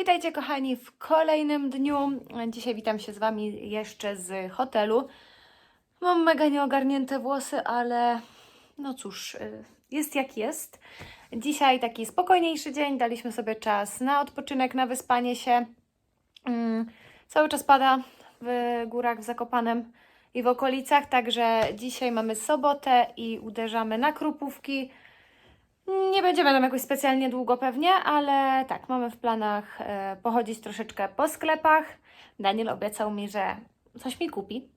Witajcie kochani w kolejnym dniu. Dzisiaj witam się z Wami jeszcze z hotelu. Mam mega nieogarnięte włosy, ale no cóż, y, jest jak jest. Dzisiaj taki spokojniejszy dzień, daliśmy sobie czas na odpoczynek, na wyspanie się. Mm, Cały czas pada w górach w Zakopanem i w okolicach, także dzisiaj mamy sobotę i uderzamy na Krupówki. Nie będziemy tam jakoś specjalnie długo pewnie, ale tak, mamy w planach e, pochodzić troszeczkę po sklepach. Daniel obiecał mi, że coś mi kupi.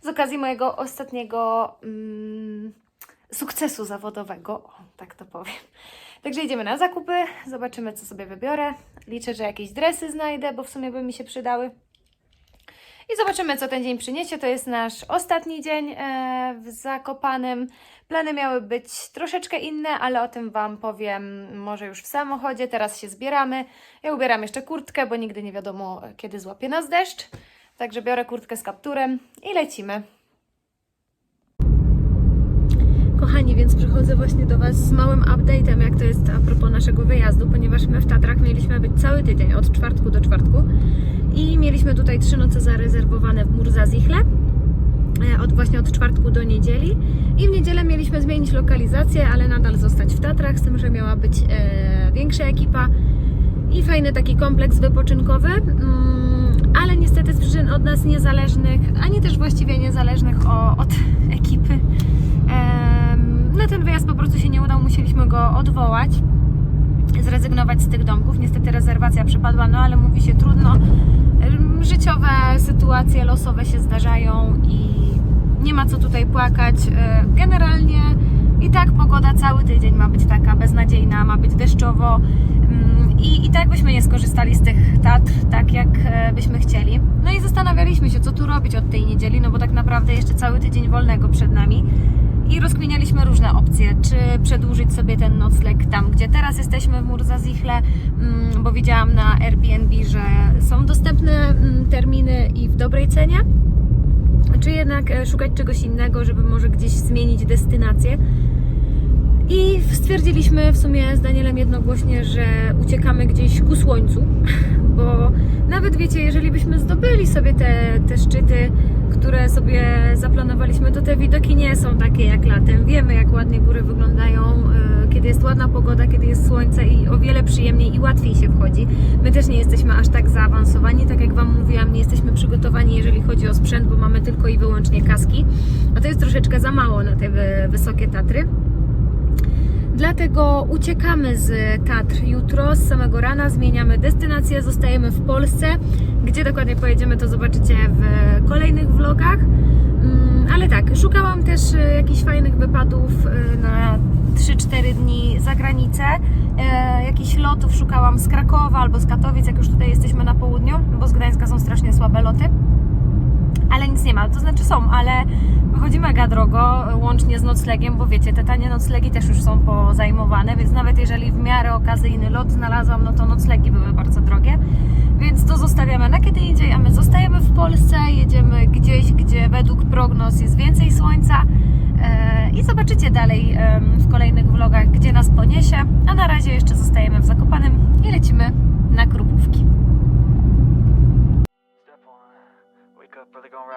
Z okazji mojego ostatniego mm, sukcesu zawodowego, o, tak to powiem. Także idziemy na zakupy, zobaczymy co sobie wybiorę. Liczę, że jakieś dresy znajdę, bo w sumie by mi się przydały. I zobaczymy, co ten dzień przyniesie. To jest nasz ostatni dzień e, w Zakopanem. Plany miały być troszeczkę inne, ale o tym Wam powiem może już w samochodzie. Teraz się zbieramy. Ja ubieram jeszcze kurtkę, bo nigdy nie wiadomo, kiedy złapie nas deszcz. Także biorę kurtkę z kapturem i lecimy. Kochani, więc przychodzę właśnie do Was z małym update'em, jak to jest a propos naszego wyjazdu, ponieważ my w Tatrach mieliśmy być cały tydzień, od czwartku do czwartku. I mieliśmy tutaj trzy noce zarezerwowane w Murzazichle, e, od właśnie od czwartku do niedzieli. I w niedzielę mieliśmy zmienić lokalizację, ale nadal zostać w Tatrach, z tym, że miała być e, większa ekipa i fajny taki kompleks wypoczynkowy, mm, ale niestety z przyczyn od nas niezależnych, ani też właściwie niezależnych od ekipy, no ten wyjazd po prostu się nie udał, musieliśmy go odwołać, zrezygnować z tych domków. Niestety rezerwacja przypadła, no ale mówi się trudno. Życiowe sytuacje losowe się zdarzają i nie ma co tutaj płakać. E, Generalnie i tak pogoda cały tydzień ma być taka beznadziejna, ma być deszczowo i, i tak byśmy nie skorzystali z tych Tatr tak, jak e, byśmy chcieli. No i zastanawialiśmy się, co tu robić od tej niedzieli, no bo tak naprawdę jeszcze cały tydzień wolnego przed nami. I rozkminialiśmy różne opcje, czy przedłużyć sobie ten nocleg tam, gdzie teraz jesteśmy w Murzazichle, mm, bo widziałam na Airbnb, że są dostępne mm, terminy i w dobrej cenie, czy jednak e, szukać czegoś innego, żeby może gdzieś zmienić destynację. I stwierdziliśmy w sumie z Danielem jednogłośnie, że uciekamy gdzieś ku słońcu, bo nawet wiecie, jeżeli byśmy zdobyli sobie te, te szczyty, które sobie zaplanowaliśmy, to te widoki nie są takie jak latem. Wiemy, jak ładnie góry wyglądają, e, kiedy jest ładna pogoda, kiedy jest słońce i o wiele przyjemniej i łatwiej się wchodzi. My też nie jesteśmy aż tak zaawansowani, tak jak Wam mówiłam, nie jesteśmy przygotowani, jeżeli chodzi o sprzęt, bo mamy tylko i wyłącznie kaski, a to jest troszeczkę za mało na te wy- wysokie Tatry. Dlatego uciekamy z Tatr jutro, z samego rana, zmieniamy destynację, zostajemy w Polsce. Gdzie dokładnie pojedziemy, to zobaczycie w kolejnych vlogach. Mm, Ale tak, szukałam też e, jakichś fajnych wypadów e, na 3-4 dni za granicę. E, Jakichś lotów szukałam z Krakowa albo z Katowic, jak już tutaj jesteśmy na południu, bo z Gdańska są strasznie słabe loty ale nic nie ma. To znaczy są, ale wychodzi mega drogo, łącznie z noclegiem, bo wiecie, te tanie noclegi też już są pozajmowane, więc nawet jeżeli w miarę okazyjny lot znalazłam, no to noclegi były bardzo drogie. Więc to zostawiamy na kiedy indziej, a my zostajemy w Polsce, jedziemy gdzieś, gdzie według prognoz jest więcej słońca e, i zobaczycie dalej w kolejnych vlogach, gdzie nas poniesie, a na razie jeszcze zostajemy w Zakopanem i lecimy na Krupówki.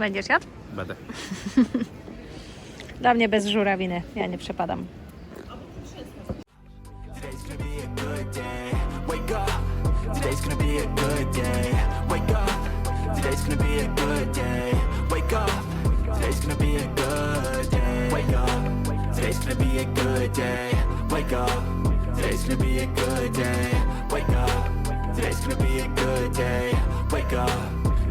Będziesz jadł? Będę. Dla mnie bez żurawiny, ja nie przepadam. Today's gonna be a good day. Wake today's gonna be a good day. Wake up,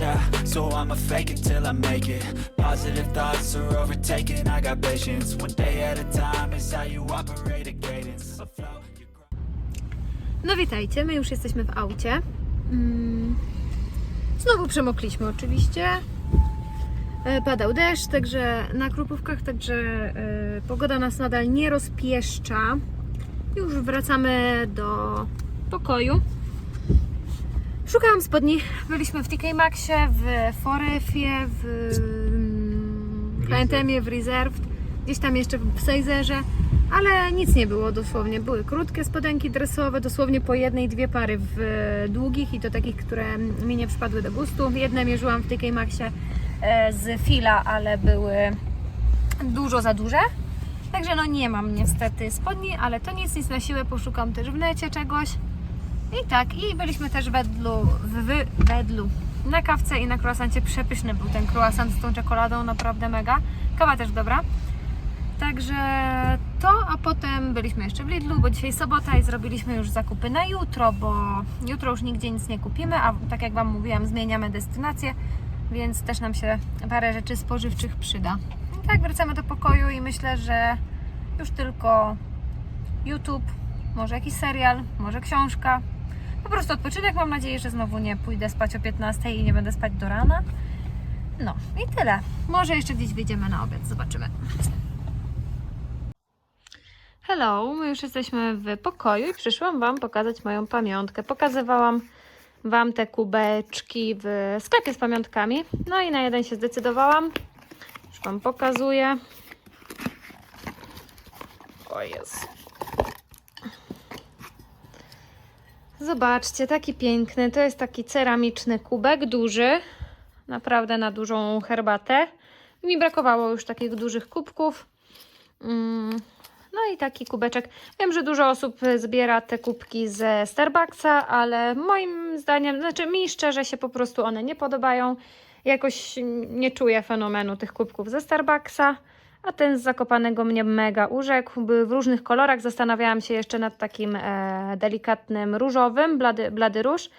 Yeah, so I'ma fake it till I make it. Positive thoughts are overtaken. I got patience. One day at a time is how you operate a cadence. A flow, you grow- No witajcie, my już jesteśmy w aucie. Mm. Znowu przemokliśmy oczywiście. E, Padał deszcz, także na krupówkach, także e, pogoda nas nadal nie rozpieszcza. Już wracamy do pokoju. Szukałam spodni. Byliśmy w TK Maxie, w Forefie, w H&M, w Reserved, gdzieś tam jeszcze w Sejzerze, ale nic nie było dosłownie. Były krótkie spodenki dresowe, dosłownie po jednej, dwie pary w e, długich i to takich, które mi nie przypadły do gustu. Jedne mierzyłam w TK Maxie e, z fila, ale były dużo za duże. Także no nie mam niestety spodni, ale to nic, nic na siłę, poszukam też w necie czegoś. I tak, i byliśmy też w Wedlu, w, Wedlu na kawce i na croissancie. Przepyszny był ten croissant z tą czekoladą, naprawdę mega. Kawa też dobra. Także to, a potem byliśmy jeszcze w Lidlu, bo dzisiaj sobota i zrobiliśmy już zakupy na jutro, bo jutro już nigdzie nic nie kupimy, a tak jak Wam mówiłam, zmieniamy destynację, więc też nam się parę rzeczy spożywczych przyda. I tak, wracamy do pokoju i myślę, że już tylko YouTube, może jakiś serial, może książka. Po prostu odpoczynek. Mam nadzieję, że znowu nie pójdę spać o 15 i nie będę spać do rana. No i tyle. Może jeszcze gdzieś wyjdziemy na obiad, zobaczymy. Hello, my już jesteśmy w pokoju i przyszłam Wam pokazać moją pamiątkę. Pokazywałam Wam te kubeczki w sklepie z pamiątkami. No i na jeden się zdecydowałam. Już Wam pokazuję. O jest. Zobaczcie, taki piękny. To jest taki ceramiczny kubek, duży. Naprawdę na dużą herbatę. Mi brakowało już takich dużych kubków. Mm, No i taki kubeczek. Wiem, że dużo osób zbiera te kubki ze Starbucksa, ale moim zdaniem, znaczy mi szczerze się po prostu one nie podobają. Jakoś nie czuję fenomenu tych kubków ze Starbucksa. A ten z Zakopanego mnie mega urzekł. Były w różnych kolorach. Zastanawiałam się jeszcze nad takim e, delikatnym różowym, blady, blady róż.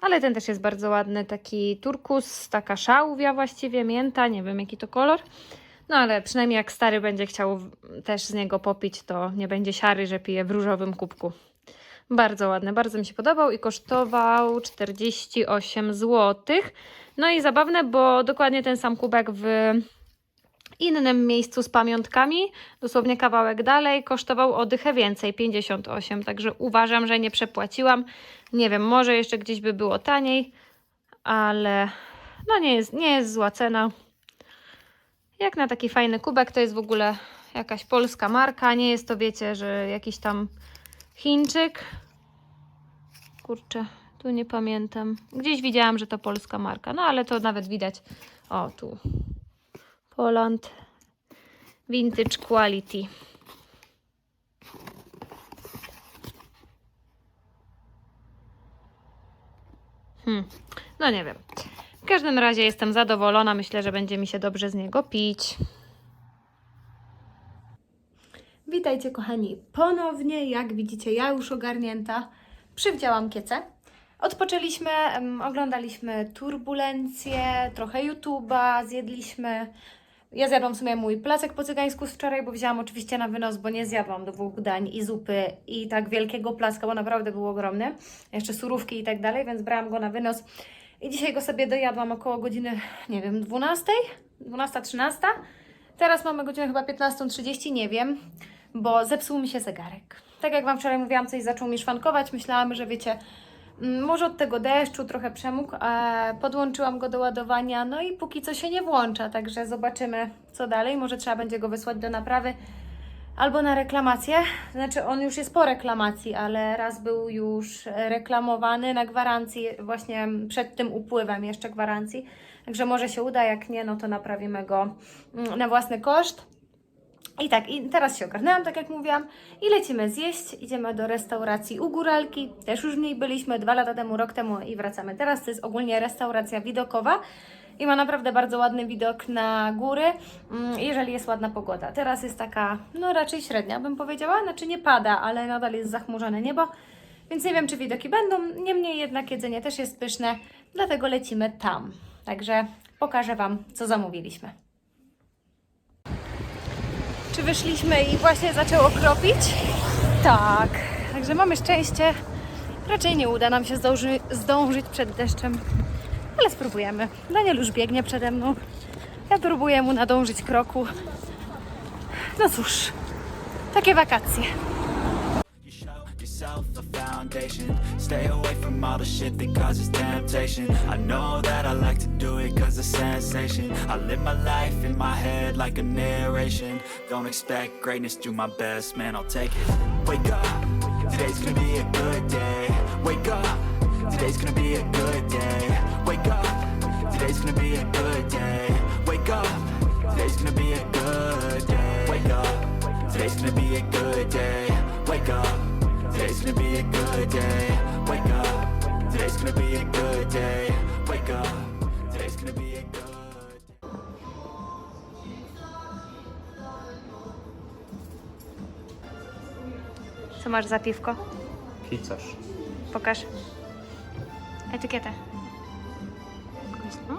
Ale ten też jest bardzo ładny, taki turkus, taka szałwia właściwie, mięta, nie wiem jaki to kolor. No ale przynajmniej jak stary będzie chciał też z niego popić, to nie będzie siary, że pije w różowym kubku. Bardzo ładny, bardzo mi się podobał i kosztował 48 zł. No i zabawne, bo dokładnie ten sam kubek w innym miejscu z pamiątkami, dosłownie kawałek dalej, kosztował o dychę więcej, 58, także uważam, że nie przepłaciłam. Nie wiem, może jeszcze gdzieś by było taniej, ale no nie jest, nie jest zła cena. Jak na taki fajny kubek, to jest w ogóle jakaś polska marka, nie jest to, wiecie, że jakiś tam Chińczyk. Kurczę, tu nie pamiętam. Gdzieś widziałam, że to polska marka, no ale to nawet widać. O, tu. Poland Vintage Quality. Hmm. No nie wiem. W każdym razie jestem zadowolona. Myślę, że będzie mi się dobrze z niego pić. Witajcie kochani ponownie. Jak widzicie, ja już ogarnięta. Przywdziałam kiecę. Odpoczęliśmy, oglądaliśmy turbulencje, trochę YouTube'a, zjedliśmy. Ja zjadłam w sumie mój placek po cygańsku z wczoraj, bo wzięłam oczywiście na wynos, bo nie zjadłam dwóch dań i zupy i tak wielkiego placka, bo naprawdę był ogromny. Jeszcze surówki i tak dalej, więc brałam go na wynos. I dzisiaj go sobie dojadłam około godziny, nie wiem, 12? 12-13? Teraz mamy godzinę chyba 15.30, nie wiem, bo zepsuł mi się zegarek. Tak jak Wam wczoraj mówiłam, coś zaczął mi szwankować. Myślałam, że wiecie, Może od tego deszczu trochę przemógł, podłączyłam go do ładowania, no i póki co się nie włącza, także zobaczymy co dalej. Może trzeba będzie go wysłać do naprawy albo na reklamację. Znaczy on już jest po reklamacji, ale raz był już reklamowany na gwarancji, właśnie przed tym upływem jeszcze gwarancji. Także może się uda, jak nie, no to naprawimy go mm, na własny koszt. I tak, i teraz się ogarnęłam, tak jak mówiłam, i lecimy zjeść. Idziemy do restauracji u Góralki. Też już w niej byliśmy dwa lata temu, rok temu i wracamy teraz. To jest ogólnie restauracja widokowa i ma naprawdę bardzo ładny widok na góry, mm, jeżeli jest ładna pogoda. Teraz jest taka, no raczej średnia bym powiedziała, znaczy nie pada, ale nadal jest zachmurzone niebo, więc nie wiem, czy widoki będą. Niemniej jednak jedzenie też jest pyszne, dlatego lecimy tam. Także pokażę Wam, co zamówiliśmy. Czy wyszliśmy i właśnie zaczęło kropić? Tak. Także mamy szczęście. Raczej nie uda nam się zdąży, zdążyć przed deszczem, ale spróbujemy. Daniel już biegnie przede mną. Ja próbuję mu nadążyć kroku. No cóż, takie wakacje. Foundation. Stay away from all the shit that causes temptation. I know that I like to do it cause it's sensation. I live my life in my head like a narration. Don't expect greatness, do my best, man, I'll take it. Wake up, today's gonna be a good day. Wake up, today's gonna be a good day. Wake up, today's gonna be a good day. Wake up, today's gonna be a good day. Wake up, today's gonna be a good day. Wake up, today's gonna be a good day. Wake up, today's gonna be a good day. Wake up, today's gonna be a good. Co masz za piwko? Picarz. Pokaż. Etykietę. O,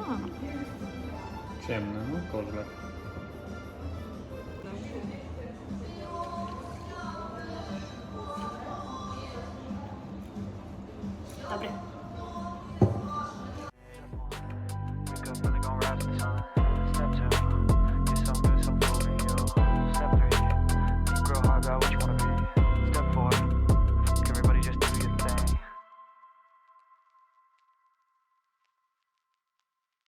Ciemny, no kozlek.